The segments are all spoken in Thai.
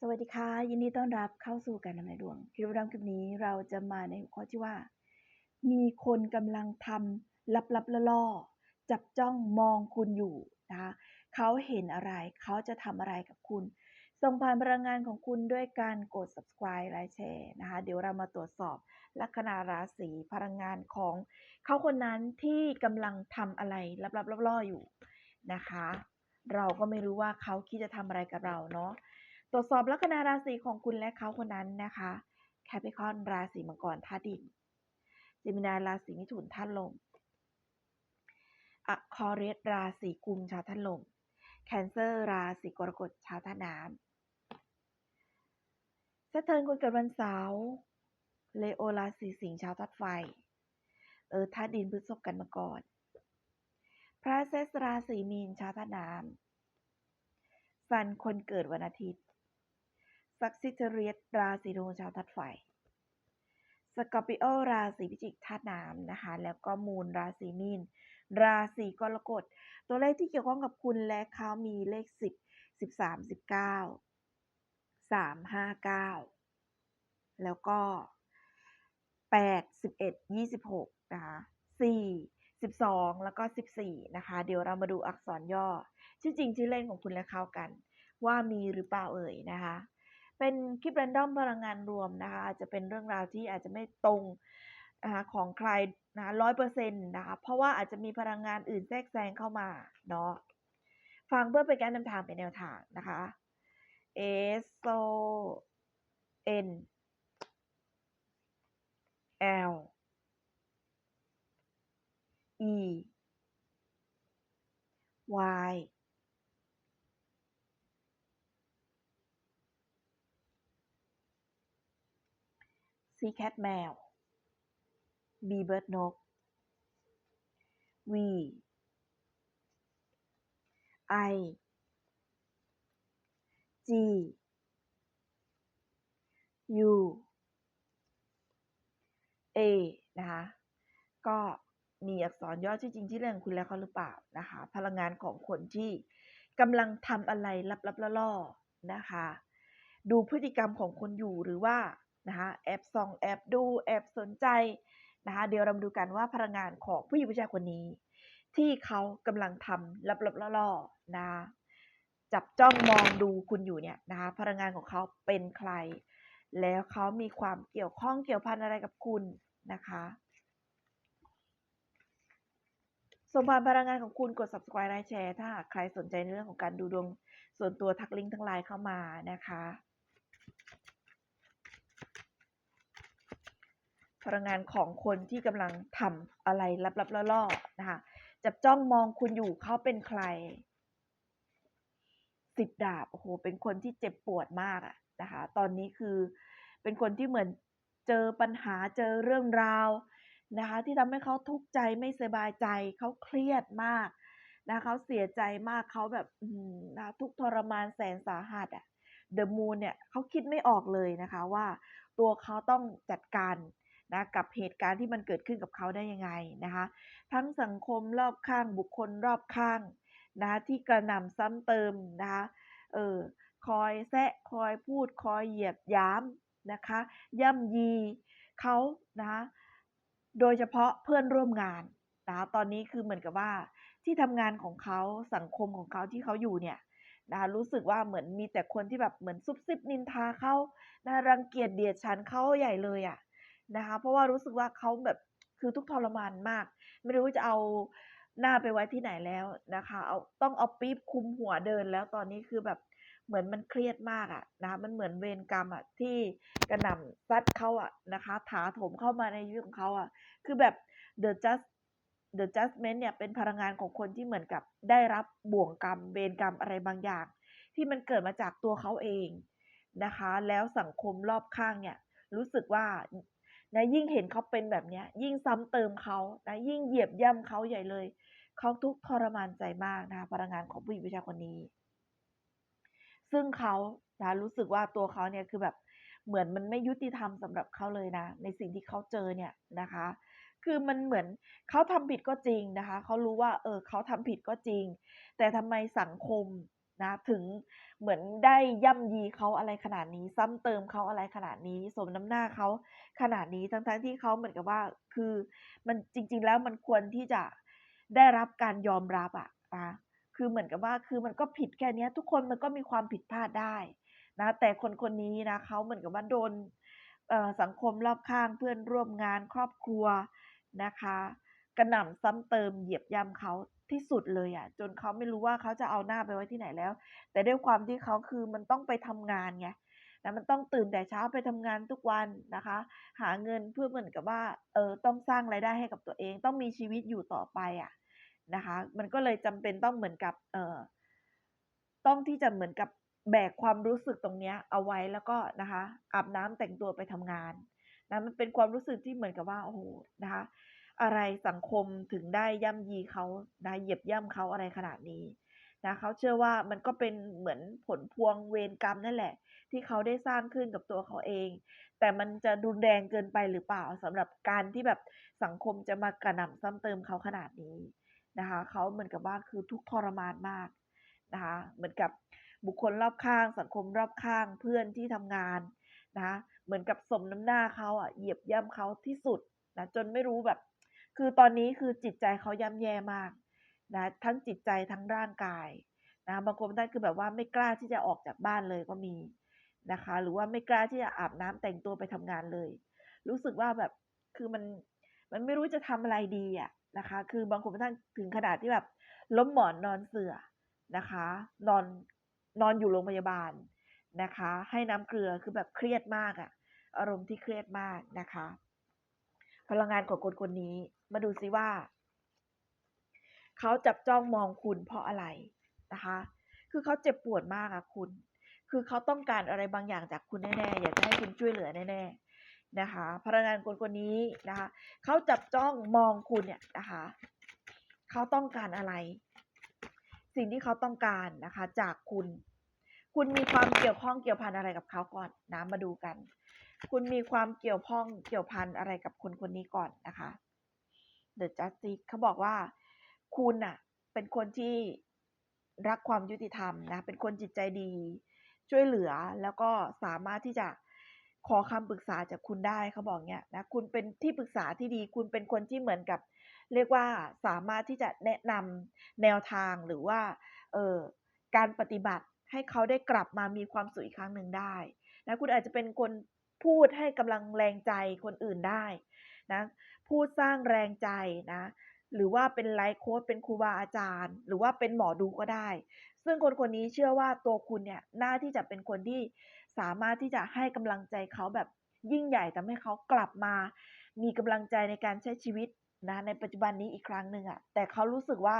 สวัสดีค่ะ ยินดีต้อนรับเข้าสู่การนำนายดวงคลิปวิดีโอคลิปนี้เราจะมาในหัวข้อที่ว่า มีคนกำลังทำลับๆล่อจับจ้องมองคุณอยู่นะคะเขาเห็นอะไรเขาจะทำอะไรกับคุณ ส่งผ่านพลังงานของคุณด้วยการกด subscribe ไลค์แชร์นะคะเดี๋ยวเรามาตรวจสอบลัคนาราศีพลังงานของเขาคนนั้นที่กำลังทำอะไรลับๆล่อๆอยู่นะคะ เราก็ไม่รู้ว่าเขาคิดจะทำอะไรกับเราเนาะ ตรวจสอบลัคนาราศีของคุณและเขาคนนั้นนะคะแคปิคอนราศีมังกรธาตุดินเจมินาราศีมิถุนธาตุลมอคอเรสราศีกุมชาวธาตุลมแคนเซอร์ราศีกรกฎชาวธาตุน้ำเซตเทิร์นคนเกิดวันเสาร์เลโอราศีสิงห์ชาวธาตุไฟ เออธาตุดินพฤษภกันมาก่อน พระเซสราศีมีนชาวธาตุน้ำซันคนเกิดวันอาทิตย์ ซักซิเทเรียสราศีธนูชาวธาตุไฟสกอร์ปิโอราศีพิจิกธาตุน้ำนะคะ แล้วก็มูลราศีมีน ราศีกรกฎ ตัวเลขที่เกี่ยวข้องกับคุณและเขามีเลขสิบสิบสามสิบเก้าสามห้าเก้าแล้วก็แปดสิบเอ็ดยี่สิบหกนะคะสี่สิบสองแล้วก็สิบสี่นะคะ เดี๋ยวเรามาดูอักษรย่อ ชื่อจริงชื่อเล่นของคุณและเขากัน ว่ามีหรือเปล่าเอ่ยนะคะ เป็นคลิปแรนดอมพลังงานรวมนะคะอาจจะเป็นเรื่องราวที่อาจจะไม่ตรงนะคะของใครนะคะร้อยเปอร์เซ็นต์นะคะเพราะว่าอาจจะมีพลังงานอื่นแทรกแซงเข้ามาเนาะฟังเพื่อเป็นการนำทางเป็นแนวทางนะคะ S O N L E Y C cat แมว B bird นก V I G U A นะคะ ก็มีอักษรย่อชื่อจริงที่อเล่นของคุณแล้วเขาหรือเปล่านะคะ พลังงานของคนที่กำลังทำอะไรลับๆล่อๆนะคะ ดูพฤติกรรมของคนอยู่หรือว่า นะคะแอบส่องแอบดูแอบสนใจนะคะเดี๋ยวเรามาดูกันว่าพลังงานของผู้หญิงผู้ชายคนนี้ ที่เขากำลังทำลับๆล่อๆนะจับจ้องมองดูคุณอยู่เนี่ยนะคะพลังงานของเขาเป็นใคร แล้วเขามีความเกี่ยวข้องเกี่ยวพันอะไรกับคุณนะคะส่งผ่านพลังงานของคุณกด subscribe ไลค์แชร์ ถ้าหากใครสนใจในเรื่องของการดูดวงส่วนตัวทักลิงก์ทั้งไลน์เข้ามานะคะ พลังงานของคนที่กำลังทำอะไรลับๆล่อๆนะคะจับจ้องมองคุณอยู่เขาเป็นใครสิบดาบโอ้โหเป็นคนที่เจ็บปวดมากอะนะคะตอนนี้คือเป็นคนที่เหมือนเจอปัญหาเจอเรื่องราวนะคะที่ทำให้เขาทุกข์ใจไม่สบายใจเขาเครียดมากนะเขาเสียใจมากเขาแบบนะทุกทรมานแสนสาหัสอะเดอะมูนเนี่ยเขาคิดไม่ออกเลยนะคะว่าตัวเขาต้องจัดการ นะกับเหตุการณ์ที่มันเกิดขึ้นกับเขาได้ยังไงนะคะ ทั้งสังคมรอบข้างบุคคลรอบข้างนะที่กระหน่ำซ้ำเติมนะคะเออคอยแซะคอยพูดคอยเหยียบย้ำนะคะย่ำยีเขานะคะโดยเฉพาะเพื่อนร่วมงานนะะตอนนี้คือเหมือนกับว่าที่ทำงานของเขาสังคมของเขาที่เขาอยู่เนี่ยนะคะรู้สึกว่าเหมือนมีแต่คนที่แบบเหมือนซุบซิบนินทาเขานะรังเกียจเดียดฉันเขาใหญ่เลยอะ่ะ นะคะ เพราะว่ารู้สึกว่าเขาแบบคือทุกทรมานมาก ไม่รู้จะเอาหน้าไปไว้ที่ไหนแล้วนะคะเอาต้องเอาปี๊บคุมหัวเดินแล้วตอนนี้คือแบบเหมือนมันเครียดมากอะนะคะมันเหมือนเวรกรรมอะที่กระหน่ำซัดเขาอะนะคะ ถาถมเข้ามาในชีวิตของเขาอะคือแบบ the just the judgment เนี่ยเป็นพลังงานของคนที่เหมือนกับได้รับบ่วงกรรมเวรกรรมอะไรบางอย่าง ที่มันเกิดมาจากตัวเขาเองนะคะ แล้วสังคมรอบข้างเนี่ยรู้สึกว่า นะยิ่งเห็นเขาเป็นแบบนี้ยิ่งซ้ำเติมเขานะยิ่งเหยียบย่ำเขาใหญ่เลย เขาทุกทรมานใจมากนะคะพลังงานของผู้หญิงผู้ชายคนนี้ ซึ่งเขานะรู้สึกว่าตัวเขาเนี่ยคือแบบเหมือนมันไม่ยุติธรรมสำหรับเขาเลยนะ ในสิ่งที่เขาเจอเนี่ยนะคะ คือมันเหมือนเขาทำผิดก็จริงนะคะ เขารู้ว่าเออเขาทำผิดก็จริง แต่ทำไมสังคม นะถึงเหมือนได้ย่ำยีเขาอะไรขนาดนี้ ซ้ำเติมเขาอะไรขนาดนี้ สมน้ำหน้าเขาขนาดนี้ทั้งๆที่เขาเหมือนกับว่าคือมันจริง ๆ แล้วมันควรที่จะได้รับการยอมรับอะนะคือเหมือนกับว่าคือมันก็ผิดแค่นี้ทุกคนมันก็มีความผิดพลาดได้นะแต่คนคนนี้นะเขาเหมือนกับว่าโดนสังคมรอบข้างเพื่อนร่วมงานครอบครัวนะคะ กระหน่ำซ้ำเติมเหยียบย่ำเขา ที่สุดเลยอะจนเขาไม่รู้ว่าเขาจะเอาหน้าไปไว้ที่ไหนแล้ว แต่ด้วยความที่เขาคือมันต้องไปทำงานไงนะมันต้องตื่นแต่เช้าไปทำงานทุกวันนะคะ หาเงินเพื่อเหมือนกับว่าเออต้องสร้างรายได้ให้กับตัวเอง ต้องมีชีวิตอยู่ต่อไปอะนะคะ มันก็เลยจำเป็นต้องเหมือนกับเออต้องที่จะเหมือนกับแบกความรู้สึกตรงเนี้ยเอาไว้แล้วก็นะคะอาบน้ำแต่งตัวไปทำงานนะมันเป็นความรู้สึกที่เหมือนกับว่าโอ้โหนะคะ อะไรสังคมถึงได้ย่ำยีเขานะเหยียบย่ำเขาอะไรขนาดนี้นะเขาเชื่อว่ามันก็เป็นเหมือนผลพวงเวรกรรมนั่นแหละ ที่เขาได้สร้างขึ้นกับตัวเขาเอง แต่มันจะรุนแรงเกินไปหรือเปล่าสำหรับการที่แบบสังคมจะมากระหน่ำซ้ำเติมเขาขนาดนี้นะคะเขาเหมือนกับว่าคือทุกทรมานมากนะคะเหมือนกับบุคคลรอบข้าง สังคมรอบข้างเพื่อนที่ทำงานนะคะเหมือนกับสมน้ำหน้าเขาอะเหยียบย่ำเขาที่สุดนะจนไม่รู้แบบ คือตอนนี้คือจิตใจเขาย่ำแย่มากนะทั้งจิตใจทั้งร่างกายนะบางคนท่านคือแบบว่าไม่กล้าที่จะออกจากบ้านเลยก็มีนะคะ หรือว่าไม่กล้าที่จะอาบน้ำแต่งตัวไปทำงานเลย รู้สึกว่าแบบคือมันมันไม่รู้จะทำอะไรดีอะนะคะ คือบางคนท่านถึงขนาดที่แบบล้มหมอนนอนเสื่อนะคะ นอนนอนอยู่โรงพยาบาลนะคะ ให้น้ำเกลือคือแบบเครียดมากอะอารมณ์ที่เครียดมากนะคะ พลังงานของคนคนนี้ มาดูซิว่า เขาจับจ้องมองคุณเพราะอะไรนะคะ คือเขาเจ็บปวดมากอะคุณ คือเขาต้องการอะไรบางอย่างจากคุณแน่ๆ อยากจะให้คุณช่วยเหลือแน่ๆนะคะพลังงานคนคนนี้นะคะ เขาจับจ้องมองคุณเนี่ยนะคะ เขาต้องการอะไร สิ่งที่เขาต้องการนะคะ จากคุณ คุณมีความเกี่ยวข้องเกี่ยวพันอะไรกับเขาก่อนนะมาดูกัน คุณมีความเกี่ยวข้องเกี่ยวพันอะไรกับคนคนนี้ก่อนนะคะ The Justice เขาบอกว่าคุณน่ะเป็นคนที่รักความยุติธรรมนะ เป็นคนจิตใจดี ช่วยเหลือแล้วก็สามารถที่จะขอคำปรึกษาจากคุณได้เขาบอกเนี้ยนะคุณเป็นที่ปรึกษาที่ดี คุณเป็นคนที่เหมือนกับ เรียกว่าสามารถที่จะแนะนำแนวทางหรือว่าเออการปฏิบัติให้เขาได้กลับมามีความสุขอีกครั้งหนึ่งได้นะคุณอาจจะเป็นคนพูดให้กำลังแรงใจคนอื่นได้นะ พูดสร้างแรงใจนะหรือว่าเป็นไลฟ์โค้ดเป็นครูบาอาจารย์ หรือว่าเป็นหมอดูก็ได้ ซึ่งคนคนนี้เชื่อว่าตัวคุณเนี่ยน่าที่จะเป็นคนที่สามารถที่จะให้กำลังใจเขาแบบยิ่งใหญ่ทำให้เขากลับมา มีกำลังใจในการใช้ชีวิตนะในปัจจุบันนี้อีกครั้งหนึ่งอะแต่เขารู้สึกว่า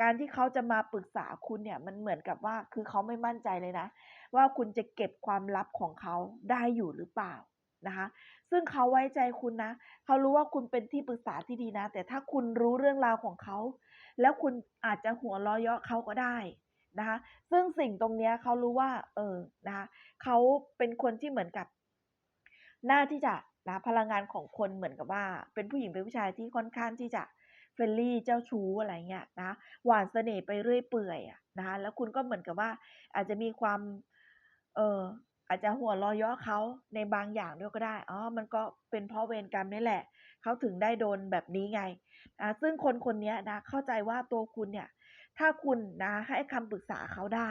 การที่เขาจะมาปรึกษาคุณเนี่ยมันเหมือนกับว่าคือเขาไม่มั่นใจเลยนะ ว่าคุณจะเก็บความลับของเขาได้อยู่หรือเปล่านะคะ ซึ่งเขาไว้ใจคุณนะ เขารู้ว่าคุณเป็นที่ปรึกษาที่ดีนะ แต่ถ้าคุณรู้เรื่องราวของเขา แล้วคุณอาจจะหัวล้อเยาะเขาก็ได้นะคะ ซึ่งสิ่งตรงนี้เขารู้ว่า เออ นะคะ เขาเป็นคนที่เหมือนกับ หน้าที่จะนะพลังงานของคนเหมือนกับว่า เป็นผู้หญิงเป็นผู้ชายที่ค่อนข้างที่จะเฟรนลี่เจ้าชู้อะไรเงี้ยนะหวานเสน่ห์ไปเรื่อยเปื่อยอะนะคะแล้วคุณก็เหมือนกับว่าอาจจะมีความเออ อาจจะหัวเราะยาะเขาในบางอย่างด้วยก็ได้ อ๋อ มันก็เป็นเพราะเวรกรรมนี่แหละ เขาถึงได้โดนแบบนี้ไงอ่าซึ่งคนคนนี้นะ เข้าใจว่าตัวคุณเนี่ย ถ้าคุณนะให้คำปรึกษาเขาได้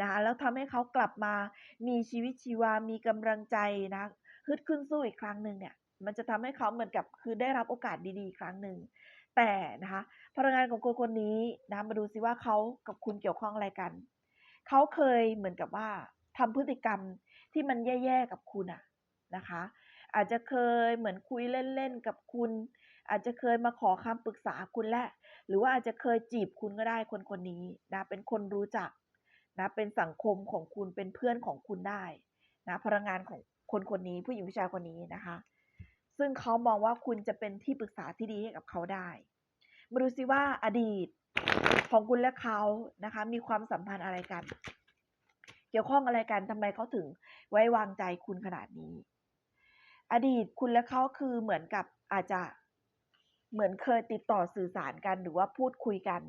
นะแล้วทำให้เขากลับมามีชีวิตชีวา มีกำลังใจนะฮึดขึ้นสู้อีกครั้งหนึ่งเนี่ย มันจะทำให้เขาเหมือนกับคือได้รับโอกาสดีๆ ครั้งหนึ่ง แต่นะคะพลังงานของคนคนนี้นะมาดูซิว่าเขากับคุณเกี่ยวข้องอะไรกัน เขาเคยเหมือนกับว่า ทำพฤติกรรมที่มันแย่ๆกับคุณอะนะคะ อาจจะเคยเหมือนคุยเล่นๆกับคุณ อาจจะเคยมาขอคำปรึกษาคุณแหละ หรือว่าอาจจะเคยจีบคุณก็ได้คนคนนี้นะเป็นคนรู้จักนะเป็นสังคมของคุณเป็นเพื่อนของคุณได้นะพลังงานของคนคนนี้ผู้หญิงผู้ชายคนนี้นะคะ ซึ่งเขามองว่าคุณจะเป็นที่ปรึกษาที่ดีให้กับเขาได้มาดูซิว่าอดีตของคุณและเขานะคะ มีความสัมพันธ์อะไรกัน เกี่ยวข้องอะไรกันทำไมเขาถึงไว้วางใจคุณขนาดนี้ อดีตคุณและเขาคือเหมือนกับอาจจะเหมือนเคยติดต่อสื่อสารกันหรือว่าพูดคุยกัน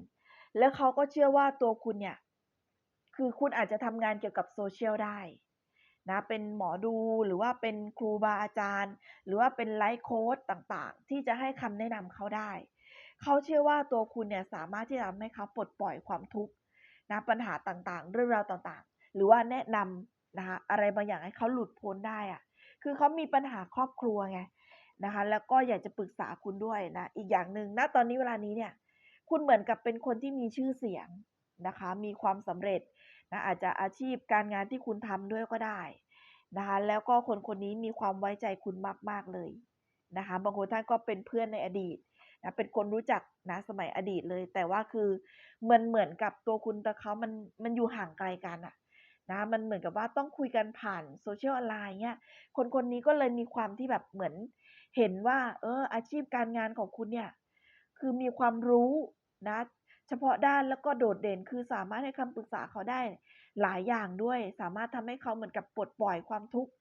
แล้วเขาก็เชื่อว่าตัวคุณเนี่ย คือคุณอาจจะทำงานเกี่ยวกับ Social ได้นะเป็นหมอดูหรือว่าเป็นครูบาอาจารย์ หรือว่าเป็นไลฟ์โคชต่างๆ ที่จะให้คำแนะนำเขาได้ เขาเชื่อว่าตัวคุณเนี่ยสามารถที่จะทำให้เขาปลดปล่อยความทุกข์นะปัญหาต่างๆ เรื่องราวต่างๆ หรือว่าแนะนำนะคะอะไรบางอย่างให้เขาหลุดพ้นได้อะคือเขามีปัญหาครอบครัวไงนะคะแล้วก็อยากจะปรึกษาคุณด้วยนะอีกอย่างหนึ่งณตอนนี้เวลานี้เนี่ยคุณเหมือนกับเป็นคนที่มีชื่อเสียงนะคะมีความสำเร็จนะอาจจะอาชีพการงานที่คุณทำด้วยก็ได้นะคะแล้วก็คนคนนี้มีความไว้ใจคุณมาก ๆเลยนะคะบางคนท่านก็เป็นเพื่อนในอดีตนะเป็นคนรู้จักนะสมัยอดีตเลย แต่ว่าคือมันเหมือนกับตัวคุณกับเขามันมันอยู่ห่างไกลกันอะ นะมันเหมือนกับว่าต้องคุยกันผ่าน Social ออนไลน์เงี้ยคนคนนี้ก็เลยมีความที่แบบเหมือนเห็นว่า เออ อาชีพการงานของคุณเนี่ยคือมีความรู้นะ เฉพาะด้านแล้วก็โดดเด่นคือสามารถให้คำปรึกษาเขาได้หลายอย่างด้วย สามารถทำให้เขาเหมือนกับปลดปล่อยความทุกข์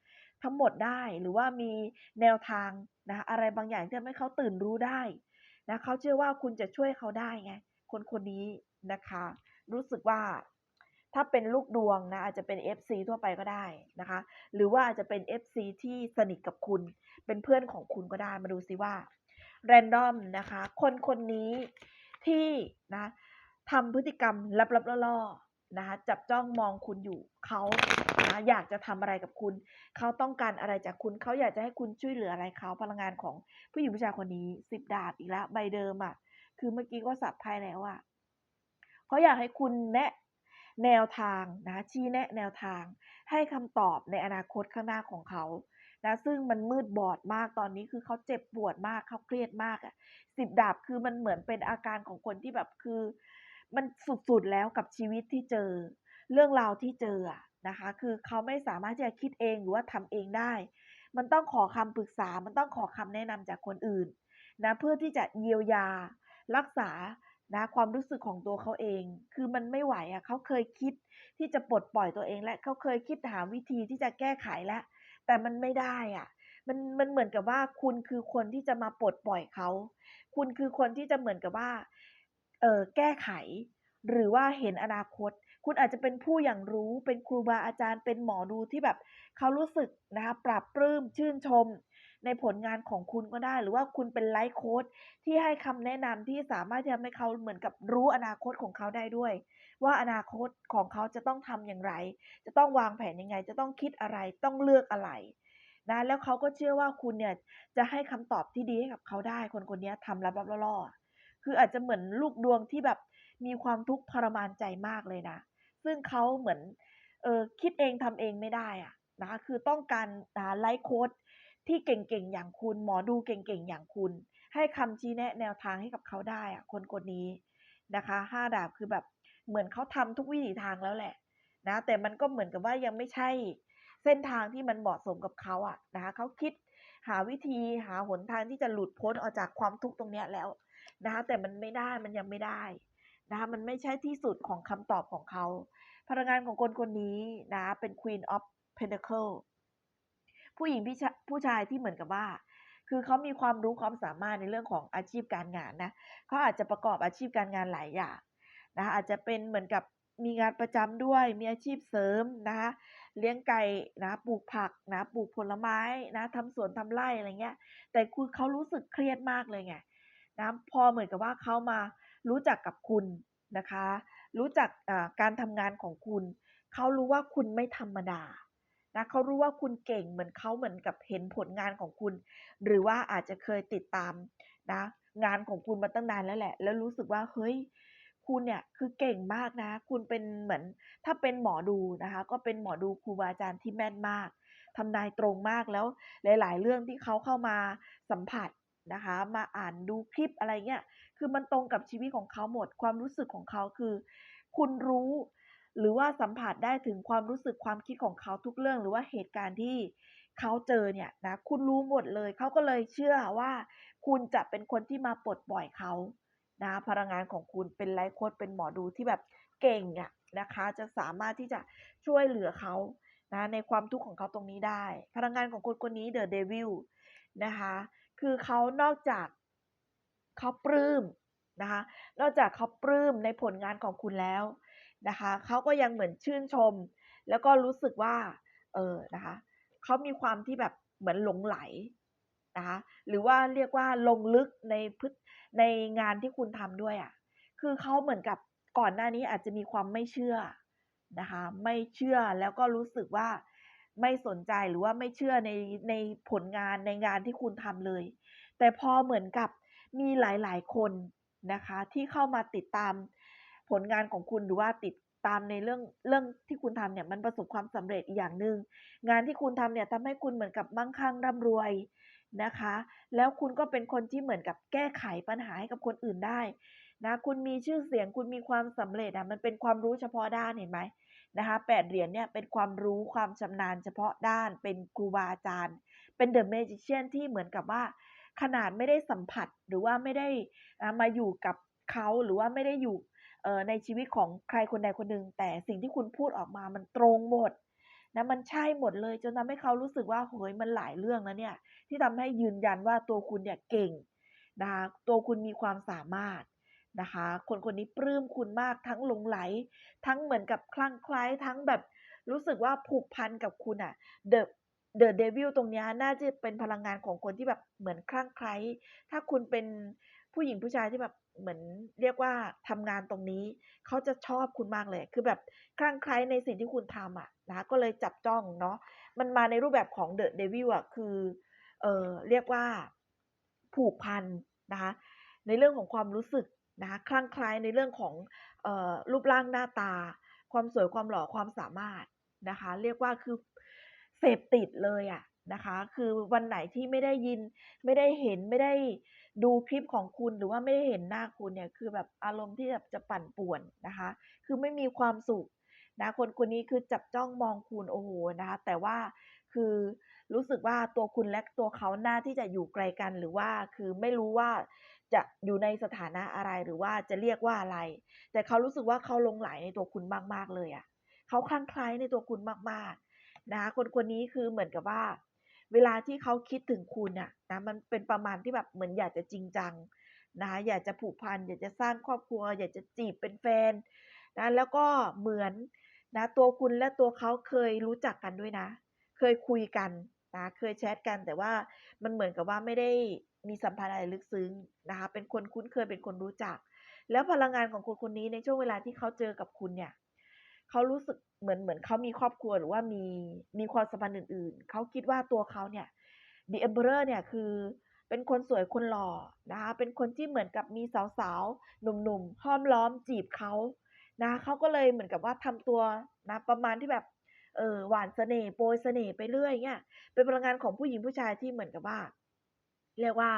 ทั้งหมดได้หรือว่ามีแนวทางนะอะไรบางอย่างที่ทำให้เขาตื่นรู้ได้นะเขาเชื่อว่าคุณจะช่วยเขาได้ไงคนคนนี้นะคะ รู้สึกว่า ถ้าเป็นลูกดวงนะอาจจะเป็น FC ทั่วไปก็ได้นะคะ หรือว่าอาจจะเป็น FC ที่สนิทกับคุณ เป็นเพื่อนของคุณก็ได้มาดูซิว่า random นะคะ คนคนนี้ที่นะทำพฤติกรรมลับๆล่อๆนะคะจับจ้องมองคุณอยู่เขานะอยากจะทำอะไรกับคุณ เขาต้องการอะไรจากคุณเขาอยากจะให้คุณช่วยเหลืออะไรเขาพลังงานของผู้หญิงผู้ชายคนนี้10ดาบอีกแล้วใบเดิมอะคือเมื่อกี้ก็สับไพ่แล้วอะเขาอยากให้คุณแนะ แนวทางนะชี้แนะแนวทาง ให้คำตอบในอนาคตข้างหน้าของเขานะซึ่งมันมืดบอดมากตอนนี้คือเขาเจ็บปวดมากเขาเครียดมากอะ10ดาบคือมันเหมือนเป็นอาการของคนที่แบบคือ มันสุดๆแล้วกับชีวิตที่เจอ เรื่องราวที่เจอนะคะ คือเขาไม่สามารถที่จะคิดเองหรือว่าทำเองได้ มันต้องขอคำปรึกษา มันต้องขอคำแนะนำจากคนอื่นนะเพื่อที่จะเยียวยารักษา นะความรู้สึกของตัวเขาเอง คือมันไม่ไหวอะเขาเคยคิดที่จะปลดปล่อยตัวเองแล้วเขาเคยคิดหาวิธีที่จะแก้ไขแล้วแต่มันไม่ได้อะมันมันเหมือนกับว่าคุณคือคนที่จะมาปลดปล่อยเขาคุณคือคนที่จะเหมือนกับว่าเอ่อแก้ไข หรือว่าเห็นอนาคต คุณอาจจะเป็นผู้อย่างรู้เป็นครูบาอาจารย์เป็นหมอดูที่แบบเขารู้สึกนะคะปลาบปลื้มชื่นชม ในผลงานของคุณก็ได้ หรือว่าคุณเป็นไลฟ์โคชที่ให้คำแนะนำที่สามารถที่ทำให้เขาเหมือนกับรู้อนาคตของเขาได้ด้วย ว่าอนาคตของเขาจะต้องทำอย่างไร จะต้องวางแผนยังไง จะต้องคิดอะไรต้องเลือกอะไรนะแล้วเขาก็เชื่อว่าคุณเนี่ยจะให้คำตอบที่ดีให้กับเขาได้ คนคนนี้ทำลับๆล่อๆคืออาจจะเหมือนลูกดวงที่แบบมีความทุกข์ทรมานใจมากเลยนะ ซึ่งเขาเหมือนเออคิดเองทำเองไม่ได้อะนะคะคือต้องการไลฟ์โคช ที่เก่งๆอย่างคุณ หมอดูเก่งๆอย่างคุณ ให้คำชี้แนะแนวทางให้กับเขาได้อะคนคนนี้นะคะ5ดาบคือแบบเหมือนเขาทำทุกวิถีทางแล้วแหละนะแต่มันก็เหมือนกับว่ายังไม่ใช่เส้นทางที่มันเหมาะสมกับเขาอะนะคะเขาคิดหาวิธีหาหนทางที่จะหลุดพ้นออกจากความทุกข์ตรงเนี้ยแล้วนะคะแต่มันไม่ได้มันยังไม่ได้นะคะมันไม่ใช่ที่สุดของคำตอบของเขาพลังงานของคนคนนี้นะเป็น Queen of Pentacle ผู้หญิงพี่ชะผู้ชายที่เหมือนกับว่า คือเขามีความรู้ความสามารถในเรื่องของอาชีพการงานนะเขาอาจจะประกอบอาชีพการงานหลายอย่างนะคะอาจจะเป็นเหมือนกับมีงานประจำด้วยมีอาชีพเสริมนะคะเลี้ยงไก่นะปลูกผักนะปลูกผลไม้นะทำสวนทำไร่อะไรเงี้ย แต่คือเขารู้สึกเครียดมากเลยไงนะพอเหมือนกับว่าเขามารู้จักกับคุณนะคะ รู้จักการทำงานของคุณ เขารู้ว่าคุณไม่ธรรมดา นะเขารู้ว่าคุณเก่งเหมือนเขาเหมือนกับเห็นผลงานของคุณ หรือว่าอาจจะเคยติดตามนะงานของคุณมาตั้งนานแล้วแหละ แล้วรู้สึกว่าเฮ้ยคุณเนี่ยคือเก่งมากนะ คุณเป็นเหมือนถ้าเป็นหมอดูนะคะ ก็เป็นหมอดูครูบาอาจารย์ที่แม่นมากทำนายตรงมากแล้วหลาย ๆ เรื่องที่เขาเข้ามาสัมผัสนะคะ มาอ่านดูคลิปอะไรเงี้ยคือมันตรงกับชีวิตของเขาหมดความรู้สึกของเขาคือ คุณรู้ หรือว่าสัมผัสได้ถึงความรู้สึกความคิดของเขาทุกเรื่อง หรือว่าเหตุการณ์ที่เขาเจอเนี่ยนะคุณรู้หมดเลย เขาก็เลยเชื่อว่า คุณจะเป็นคนที่มาปลดปล่อยเขานะพลังงานของคุณเป็นไลฟ์โคชเป็นหมอดูที่แบบเก่งอะนะคะ จะสามารถที่จะช่วยเหลือเขานะในความทุกข์ของเขาตรงนี้ได้ พลังงานของคนคนนี้ The Devil นะคะคือเขานอกจากเขาปลื้มนะคะนอกจากเขาปลื้มในผลงานของคุณแล้ว นะคะเขาก็ยังเหมือนชื่นชม แล้วก็รู้สึกว่า เออนะคะเขามีความที่แบบเหมือนหลงไหลนะคะหรือว่าเรียกว่าลงลึกในพฤในงานที่คุณทำด้วยอะคือเขาเหมือนกับก่อนหน้านี้อาจจะมีความไม่เชื่อนะคะไม่เชื่อแล้วก็รู้สึกว่าไม่สนใจหรือว่าไม่เชื่อในในผลงานในงานที่คุณทำเลย แต่พอเหมือนกับมีหลายๆคนนะคะที่เข้ามาติดตาม ผลงานของคุณหรือว่าติดตามในเรื่องเรื่องที่คุณทำเนี่ยมันประสบความสำเร็จอีกอย่างหนึ่งงานที่คุณทำเนี่ยทำให้คุณเหมือนกับมั่งคั่งร่ำรวยนะคะ แล้วคุณก็เป็นคนที่เหมือนกับแก้ไขปัญหาให้กับคนอื่นได้นะคุณมีชื่อเสียงคุณมีความสำเร็จอะมันเป็นความรู้เฉพาะด้านเห็นไหม?นะคะ8เหรียญเนี่ยเป็นความรู้ความชำนาญเฉพาะด้านเป็นครูบาอาจารย์ เป็น The Magician ที่เหมือนกับว่า ขนาดไม่ได้สัมผัสหรือว่าไม่ได้มาอยู่กับเขาหรือว่าไม่ได้อยู่ ในชีวิตของใครคนใดคนหนึ่งแต่สิ่งที่คุณพูดออกมามันตรงหมดนะมันใช่หมดเลยจนทำให้เขารู้สึกว่าโอ้โฮมันหลายเรื่องแล้วเนี่ย ที่ทำให้ยืนยันว่าตัวคุณเนี่ยเก่งนะคะตัวคุณมีความสามารถนะคะ คนคนนี้ปลื้มคุณมากทั้งหลงไหล ทั้งเหมือนกับคลั่งไคล้ทั้งแบบรู้สึกว่าผูกพันกับคุณอะ The The Devil ตรงนี้น่าจะเป็นพลังงานของคนที่แบบเหมือนคลั่งไคล้ถ้าคุณเป็น ผู้หญิงผู้ชายที่แบบเหมือนเรียกว่าทำงานตรงนี้ เขาจะชอบคุณมากเลย คือแบบคลั่งไคล้ในสิ่งที่คุณทำอะนะคะก็เลยจับจ้องเนาะมันมาในรูปแบบของ The Devil อะคือเอ่อเรียกว่าผูกพันนะคะในเรื่องของความรู้สึกนะคะคลั่งไคล้ในเรื่องของเอ่อรูปร่างหน้าตา ความสวยความหล่อความสามารถนะคะ เรียกว่าคือเสพติดเลยอะนะคะ คือวันไหนที่ไม่ได้ยินไม่ได้เห็นไม่ได้ ดูคลิปของคุณหรือว่าไม่ได้เห็นหน้าคุณเนี่ยคือแบบอารมณ์ที่แบบจะปั่นป่วนนะคะ คือไม่มีความสุขนะคนคนนี้คือจับจ้องมองคุณโอ้โฮนะคะ แต่ว่าคือรู้สึกว่าตัวคุณและตัวเขาหน่าที่จะอยู่ไกลกันหรือว่าคือไม่รู้ว่าจะอยู่ในสถานะอะไรหรือว่าจะเรียกว่าอะไร แต่เขารู้สึกว่าเขาลงไหลในตัวคุณมาก ๆ เลยอะเขาคลั่งไคล้ในตัวคุณมากๆนะคะคนคนนี้คือเหมือนกับว่า เวลาที่เขาคิดถึงคุณน่ะนะมันเป็นประมาณที่แบบเหมือนอยากจะจริงจังนะคะอยากจะผูกพันอยากจะสร้างครอบครัว อยากจะจีบเป็นแฟนนะแล้วก็เหมือนนะตัวคุณและตัวเขาเคยรู้จักกันด้วยนะ เคยคุยกันนะเคยแชตกันแต่ว่ามันเหมือนกับว่าไม่ได้มีสัมพันธ์อะไรลึกซึ้งนะคะเป็นคนคุ้นเคยเป็นคนรู้จัก แล้วพลังงานของคนคนนี้ในช่วงเวลาที่เขาเจอกับคุณเนี่ย เขารู้สึกเหมือนเหมือนเขามีครอบครัวหรือว่ามีมีความสัมพันธ์อื่น ๆ เขาคิดว่าตัวเขาเนี่ย The Emperor เนี่ยคือเป็นคนสวยคนหล่อนะคะ เป็นคนที่เหมือนกับมีสาวๆ หนุ่มๆ ห้อมล้อมจีบเขานะเขาก็เลยเหมือนกับว่าทำตัวนะประมาณที่แบบเออหวานเสน่ห์โปรยเสน่ห์ไปเรื่อยเงี้ยเป็นพลังงานของผู้หญิงผู้ชายที่เหมือนกับว่า เรียกว่า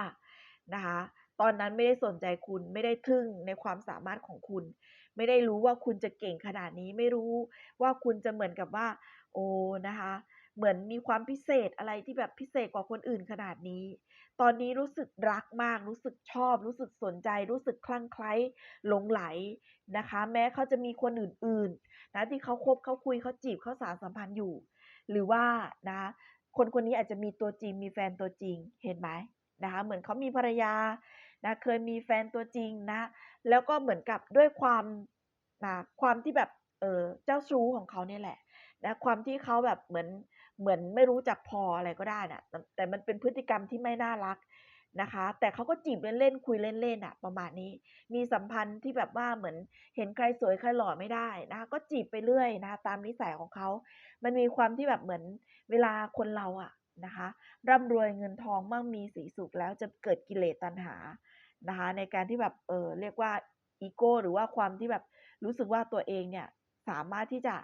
นะคะ ตอนนั้นไม่ได้สนใจคุณไม่ได้ทึ่งในความสามารถของคุณ ไม่ได้รู้ว่าคุณจะเก่งขนาดนี้ไม่รู้ว่าคุณจะเหมือนกับว่า โอ้นะคะ เหมือนมีความพิเศษอะไรที่แบบพิเศษกว่าคนอื่นขนาดนี้ ตอนนี้รู้สึกรักมาก รู้สึกชอบ รู้สึกสนใจ รู้สึกคลั่งไคล้หลงไหลนะคะ แม้เขาจะมีคนอื่นๆนะที่เขาคบเขาคุยเขาจีบเขาสานสัมพันธ์อยู่ หรือว่านะ คนคนนี้อาจจะมีตัวจริงมีแฟนตัวจริงเห็นไหม?นะคะ เหมือนเขามีภรรยา นะเคยมีแฟนตัวจริงนะ แล้วก็เหมือนกับด้วยความอ่าความที่แบบเออเจ้าชู้ของเขาเนี่ยแหละนะความที่เขาแบบเหมือนเหมือนไม่รู้จักพออะไรก็ได้น่ะแต่แต่มันเป็นพฤติกรรมที่ไม่น่ารักนะคะ แต่เขาก็จีบเล่นๆคุยเล่นๆน่ะ ประมาณนี้ มีสัมพันธ์ที่แบบว่าเหมือนเห็นใครสวยใครหล่อไม่ได้นะ ก็จีบไปเรื่อยนะคะตามนิสัยของเขา มันมีความที่แบบเหมือนเวลาคนเราอะนะคะ ร่ำรวยเงินทองมั่งมีสีสุขแล้วจะเกิดกิเลสตัณหา นะคะ ในการที่แบบเอ่อเรียกว่าอีโก้หรือว่าความที่แบบรู้สึกว่าตัวเองเนี่ยสามารถที่จะ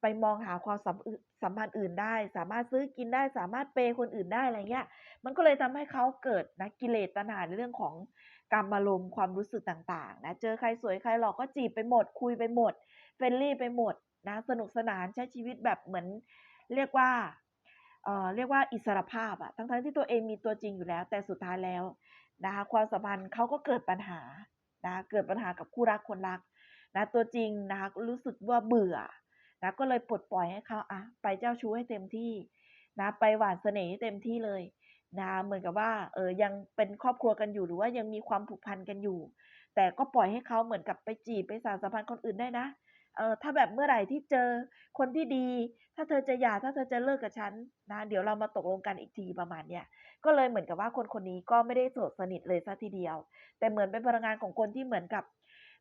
ไปมองหาความสัมสัมพันธ์อื่นได้ สามารถซื้อกินได้ สามารถเพย์คนอื่นได้อะไรเงี้ย มันก็เลยทำให้เขาเกิดนะกิเลสตัณหาในเรื่องของกามารมณ์ความรู้สึกต่างๆนะเจอใครสวยใครหล่อก็จีบไปหมด คุยไปหมด friendly ไปหมดนะสนุกสนานใช้ชีวิตแบบเหมือน เรียกว่าเอ่อเรียกว่าอิสรภาพอะทั้งๆที่ตัวเองมีตัวจริงอยู่แล้ว แต่สุดท้ายแล้ว นะคะความสัมพันธ์เขาก็เกิดปัญหานะเกิดปัญหากับคู่รักคนรักนะตัวจริงนะคะรู้สึกว่าเบื่อนะก็เลยปลดปล่อยให้เขาอะไปเจ้าชู้ให้เต็มที่นะไปหวานเสน่ห์ให้เต็มที่เลยนะเหมือนกับว่าเออยังเป็นครอบครัวกันอยู่หรือว่ายังมีความผูกพันกันอยู่ แต่ก็ปล่อยให้เขาเหมือนกับไปจีบไปสานสัมพันธ์คนอื่นได้นะ เออถ้าแบบเมื่อไหร่ที่เจอคนที่ดี ถ้าเธอจะหย่าถ้าเธอจะเลิกกับฉันนะเดี๋ยวเรามาตกลงกันอีกทีประมาณเนี้ยก็เลยเหมือนกับว่าคนคนนี้ก็ไม่ได้โสดสนิทเลยซะทีเดียว แต่เหมือนเป็นพลังงานของคนที่เหมือนกับ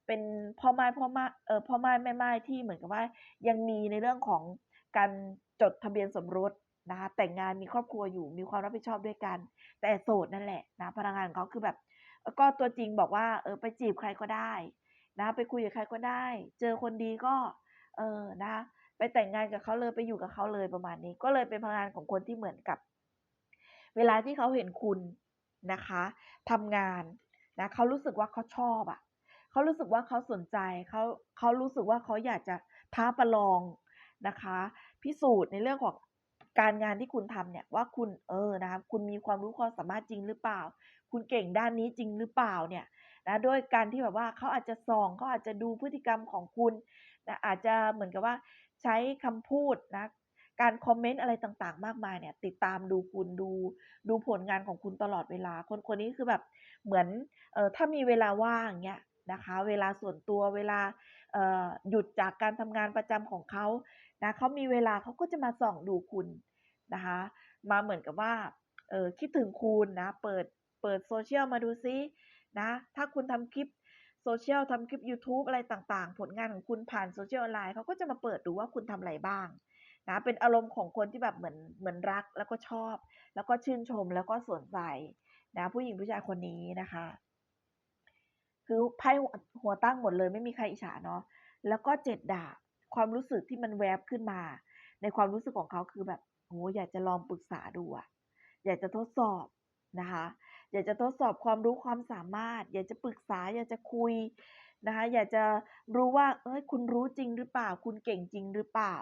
เป็นพ่อไม้พ่อไม้เออพ่อไม้แม่ไม้ที่เหมือนกับว่า ยังมีในเรื่องของการจดทะเบียนสมรสนะคะแต่งงานมีครอบครัวอยู่มีความรับผิดชอบด้วยกัน แต่โสดนั่นแหละนะพลังงานของเขาคือแบบ ก็ตัวจริงบอกว่าเออไปจีบใครก็ได้ นะไปคุยกับใครก็ได้ เจอคนดีก็ เออนะ ไปแต่งงานกับเขาเลยไปอยู่กับเขาเลยประมาณนี้ ก็เลยเป็นพลังงานของคนที่เหมือนกับ เวลาที่เขาเห็นคุณนะคะทำงานนะเขารู้สึกว่าเขาชอบอะ่ะเขารู้สึกว่าเขาสนใจเขาเขารู้สึกว่าเขาอยากจะท้าประลองนะคะ พิสูจน์ในเรื่องของการงานที่คุณทำเนี่ยว่าคุณเออนะคะคุณมีความรู้ความสามารถจริงหรือเปล่า คุณเก่งด้านนี้จริงหรือเปล่าเนี่ย นะด้วยการที่แบบว่าเขาอาจจะส่องเขาอาจจะดูพฤติกรรมของคุณนะอาจจะเหมือนกับว่าใช้คำพูดนะการคอมเมนต์อะไรต่างๆ มากมายเนี่ย ติดตามดูคุณดู ดูผลงานของคุณตลอดเวลา คนคนนี้คือแบบเหมือนเออถ้ามีเวลาว่างเนี่ยนะคะ เวลาส่วนตัวเวลาหยุดจากการทำงานประจำของเขานะเขามีเวลาเขาก็จะมาส่องดูคุณนะคะ มาเหมือนกับว่าเออคิดถึงคุณนะ เปิดเปิดโซเชียลมาดูซิ นะ ถ้าคุณทำคลิปโซเชียลทำคลิป YouTube อะไรต่างๆ ผลงานของคุณผ่านโซเชียลออนไลน์เขาก็จะมาเปิดดูว่าคุณทำอะไรบ้างนะเป็นอารมณ์ของคนที่แบบเหมือนเหมือนรักแล้วก็ชอบ แล้วก็ชื่นชมแล้วก็สนใจนะผู้หญิงผู้ชายคนนี้นะคะ คือไพ่หัวตั้งหมดเลยไม่มีใครอิจฉาเนาะแล้วก็เจ็ดดาบความรู้สึกที่มันแวบขึ้นมา ในความรู้สึกของเขาคือแบบโอ้อยากจะลองปรึกษาดูอะอยากจะทดสอบนะคะ อยากจะทดสอบความรู้ความสามารถ อยากจะปรึกษา อยากจะคุยนะคะ อยากจะรู้ว่า เอ้ย คุณรู้จริงหรือเปล่า คุณเก่งจริงหรือเปล่า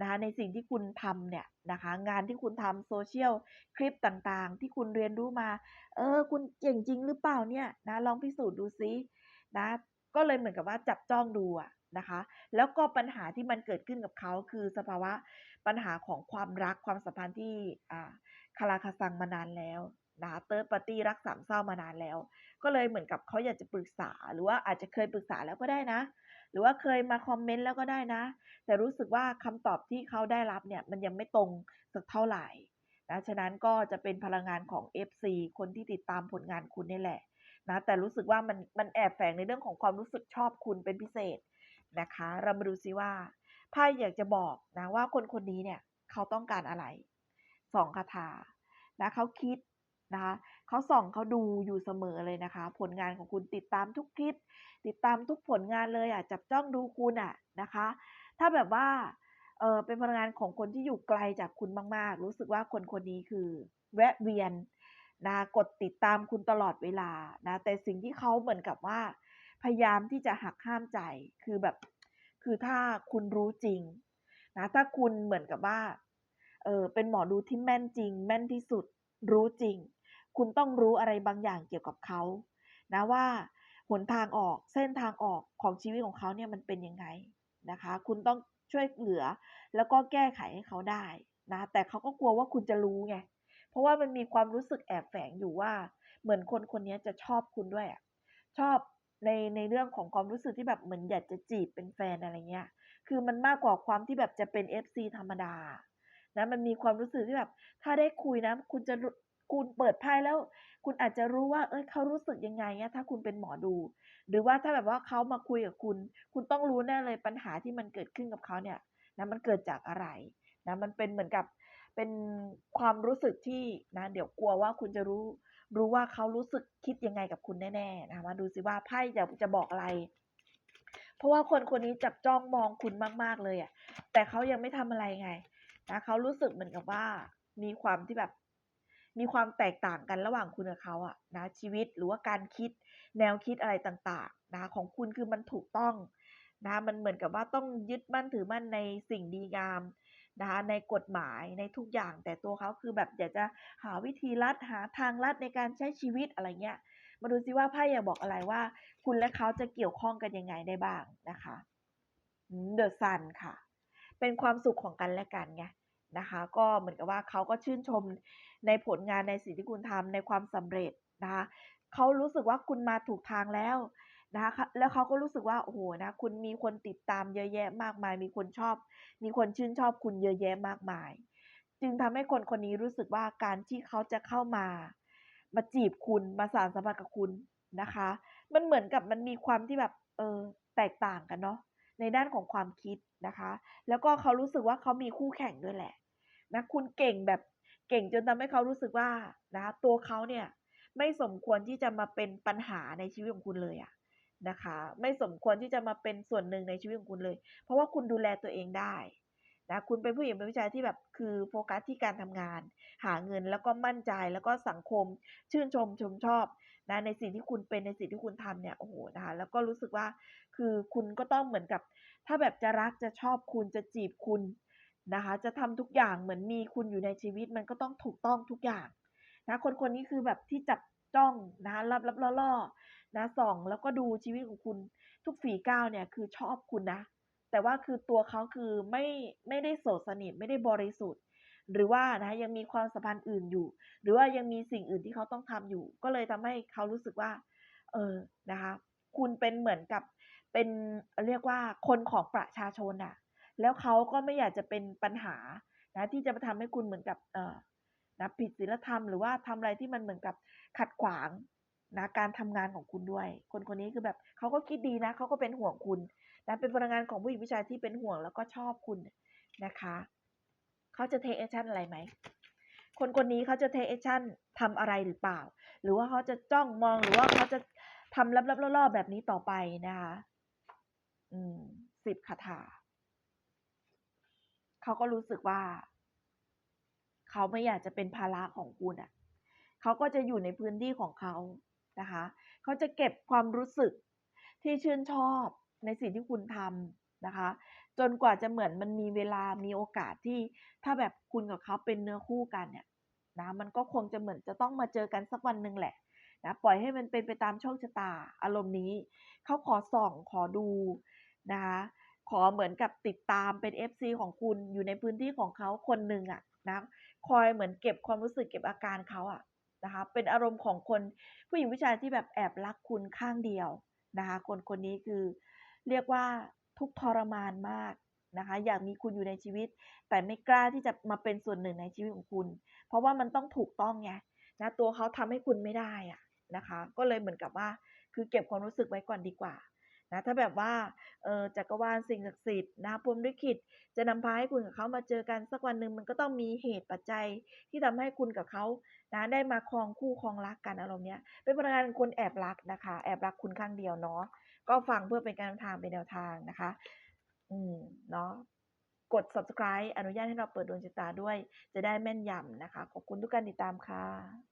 นะคะในสิ่งที่คุณทำเนี่ยนะคะ งานที่คุณทำโซเชียลคลิปต่างๆ ที่คุณเรียนรู้มา เออ คุณเก่งจริงหรือเปล่าเนี่ยนะลองพิสูจน์ดูซินะก็เลยเหมือนกับว่าจับจ้องดูอะนะคะ แล้วก็ปัญหาที่มันเกิดขึ้นกับเขาคือสภาวะปัญหาของความรักความสัมพันธ์ที่อ่าคาราคาซังมานานแล้ว นะเติร์ดปาร์ตี้รักสามเศร้ามานานแล้ว ก็เลยเหมือนกับเขาอยากจะปรึกษา หรือว่าอาจจะเคยปรึกษาแล้วก็ได้นะ หรือว่าเคยมาคอมเมนต์แล้วก็ได้นะ แต่รู้สึกว่าคำตอบที่เขาได้รับเนี่ยมันยังไม่ตรงสักเท่าไหร่นะฉะนั้นก็จะเป็นพลังงานของ FC คนที่ติดตามผลงานคุณนี่แหละนะแต่รู้สึกว่ามันมันแอบแฝงในเรื่องของความรู้สึกชอบคุณเป็นพิเศษนะคะ เรามาดูซิว่าไพ่อยากจะบอกนะว่าคนคนนี้เนี่ยเขาต้องการอะไรสองคาถานะเขาคิด นะคะเขาส่องเขาดูอยู่เสมอเลยนะคะ ผลงานของคุณติดตามทุกคลิป ติดตามทุกผลงานเลยอะจับจ้องดูคุณอะนะคะ ถ้าแบบว่าเออเป็นพลังงานของคนที่อยู่ไกลจากคุณมาก ๆ รู้สึกว่าคนคนนี้คือ แวะเวียนนะกดติดตามคุณตลอดเวลานะแต่สิ่งที่เขาเหมือนกับว่า พยายามที่จะหักห้ามใจคือแบบ คือถ้าคุณรู้จริงนะถ้าคุณเหมือนกับว่าเออเป็นหมอดูที่แม่นจริง แม่นที่สุดรู้จริง คุณต้องรู้อะไรบางอย่างเกี่ยวกับเขา นะว่าหนทางออกเส้นทางออกของชีวิตของเขาเนี่ยมันเป็นยังไงนะคะ คุณต้องช่วยเหลือ แล้วก็แก้ไขให้เขาได้นะ แต่เขาก็กลัวว่าคุณจะรู้ไง เพราะว่ามันมีความรู้สึกแอบแฝงอยู่ว่า เหมือนคนคนนี้จะชอบคุณด้วยชอบในในเรื่องของความรู้สึกที่แบบเหมือนอยากจะจีบเป็นแฟนอะไรเงี้ย คือมันมากกว่าความที่แบบจะเป็น FC ธรรมดา นะ มันมีความรู้สึกที่แบบ ถ้าได้คุยนะ คุณจะ คุณเปิดไพ่แล้ว คุณอาจจะรู้ว่า เอ้ยเขารู้สึกยังไงเนี่ยถ้าคุณเป็นหมอดู หรือว่าถ้าแบบว่าเขามาคุยกับคุณ คุณต้องรู้แน่เลยปัญหาที่มันเกิดขึ้นกับเขาเนี่ยนะมันเกิดจากอะไรนะมันเป็นเหมือนกับเป็นความรู้สึกที่นะเดี๋ยวกลัวว่าคุณจะรู้รู้ว่าเขารู้สึกคิดยังไงกับคุณแน่ๆนะมาดูสิว่าไพ่จะจะบอกอะไร เพราะว่าคนคนนี้จับจ้องมองคุณมาก ๆเลยอะ่ะแต่เขายังไม่ทำอะไรไงนะเขารู้สึกเหมือนกับว่ามีความที่แบบ มีความแตกต่างกันระหว่างคุณกับเขาอะนะชีวิตหรือว่าการคิดแนวคิดอะไรต่างๆนะของคุณคือมันถูกต้องนะมันเหมือนกับว่าต้องยึดมั่นถือมั่นในสิ่งดีงามนะคะในกฎหมายในทุกอย่างแต่ตัวเขาคือแบบอยากจะหาวิธีลัดหาทางลัดในการใช้ชีวิตอะไรเงี้ย มาดูซิว่าไพ่อยากบอกอะไรว่า คุณและเขาจะเกี่ยวข้องกันยังไงได้บ้างนะคะเดอะซันค่ะ เป็นความสุขของกันและกันไงนะคะ ก็เหมือนกับว่าเขาก็ชื่นชม ในผลงานในสิ่งที่คุณทำในความสำเร็จนะคะเขารู้สึกว่าคุณมาถูกทางแล้วนะคะแล้วเขาก็รู้สึกว่าโอ้โฮนะคุณมีคนติดตามเยอะแยะมากมาย มีคนชอบ มีคนชื่นชอบคุณเยอะแยะมากมาย จึงทำให้คนคนนี้รู้สึกว่าการที่เขาจะเข้ามา มาจีบคุณมาสานสัมพันธ์กับคุณนะคะ มันเหมือนกับมันมีความที่แบบเออแตกต่างกันเนาะในด้านของความคิดนะคะ แล้วก็เขารู้สึกว่าเขามีคู่แข่งด้วยแหละนะคุณเก่งแบบ เก่งจนทำให้เขารู้สึกว่านะคะตัวเขาเนี่ยไม่สมควรที่จะมาเป็นปัญหาในชีวิตของคุณเลยอะนะคะ ไม่สมควรที่จะมาเป็นส่วนหนึ่งในชีวิตของคุณเลย เพราะว่าคุณดูแลตัวเองได้นะคุณเป็นผู้หญิงเป็นผู้ชายที่แบบคือโฟกัสที่การทำงาน หาเงินแล้วก็มั่นใจแล้วก็สังคมชื่นชมชมชอบนะในสิ่งที่คุณเป็นในสิ่งที่คุณทำเนี่ยโอ้โฮนะคะแล้วก็รู้สึกว่าคือคุณก็ต้องเหมือนกับ ถ้าแบบจะรักจะชอบคุณจะจีบคุณ นะคะ จะทำทุกอย่างเหมือนมีคุณอยู่ในชีวิตมันก็ต้องถูกต้องทุกอย่างนะคนคนนี้คือแบบที่จับจ้องนะคะลับล่อๆนะส่องแล้วก็ดูชีวิตของคุณทุกฝีก้าวเนี่ยคือชอบคุณนะ แต่ว่าคือตัวเขาคือไม่ไม่ได้โสดสนิทไม่ได้บริสุทธิ์ หรือว่านะยังมีความสัมพันธ์อื่นอยู่ หรือว่ายังมีสิ่งอื่นที่เขาต้องทำอยู่ ก็เลยทำให้เขารู้สึกว่า เออนะคะ คุณเป็นเหมือนกับเป็นเรียกว่าคนของประชาชนน่ะ แล้วเขาก็ไม่อยากจะเป็นปัญหานะที่จะมาทำให้คุณเหมือนกับเอ่อนะผิดศีลธรรมหรือว่าทำอะไรที่มันเหมือนกับขัดขวางนะการทำงานของคุณด้วย คนคนนี้คือแบบเขาก็คิดดีนะเขาก็เป็นห่วงคุณนะเป็นพลังงานของผู้หญิงผู้ชายที่เป็นห่วงแล้วก็ชอบคุณนะคะเขาจะ take action อะไรไหมคนคนนี้เขาจะ take action ทำอะไรหรือเปล่า หรือว่าเขาจะจ้องมองหรือว่าเขาจะทำลับๆล่อๆแบบนี้ต่อไปนะคะ อืม10คาถา เขาก็รู้สึกว่า เขาไม่อยากจะเป็นภาระของคุณอะเขาก็จะอยู่ในพื้นที่ของเขานะคะ เขาจะเก็บความรู้สึกที่ชื่นชอบในสิ่งที่คุณทำนะคะ จนกว่าจะเหมือนมันมีเวลามีโอกาสที่ถ้าแบบคุณกับเขาเป็นเนื้อคู่กันเนี่ยนะมันก็คงจะเหมือนจะต้องมาเจอกันสักวันหนึ่งแหละนะปล่อยให้มันเป็นไปตามโชคชะตาอารมณ์นี้ เขาขอส่องขอดูนะคะ ขอเหมือนกับติดตามเป็น FC ของคุณอยู่ในพื้นที่ของเขาคนหนึ่งอะนะคอยเหมือนเก็บความรู้สึกเก็บอาการเขาอะนะคะเป็นอารมณ์ของคนผู้หญิงผู้ชายที่แบบแอบรักคุณข้างเดียวนะคะคนคนนี้คือเรียกว่าทุกข์ทรมานมากนะคะอยากมีคุณอยู่ในชีวิต แต่ไม่กล้าที่จะมาเป็นส่วนหนึ่งในชีวิตของคุณ เพราะว่ามันต้องถูกต้องไงนะตัวเขาทำให้คุณไม่ได้อะนะคะ ก็เลยเหมือนกับว่าคือเก็บความรู้สึกไว้ก่อนดีกว่า นะถ้าแบบว่าเออจักรวาลสิ่งศักดิ์สิทธิ์นะพรมลิขิตจะนำพาให้คุณกับเขามาเจอกันสักวันหนึ่งมันก็ต้องมีเหตุปัจจัยที่ทำให้คุณกับเขานะได้มาครองคู่ครองรักกันอารมณ์เนี้ยเป็นพลังงานคนแอบรักนะคะ แอบรักคุณข้างเดียวเนาะก็ฟังเพื่อเป็นการนำทางเป็นแนวทางนะคะ อืมเนาะกด subscribe อนุญาตให้เราเปิดดวงชะตาด้วย จะได้แม่นยำนะคะ ขอบคุณทุกการติดตามค่ะ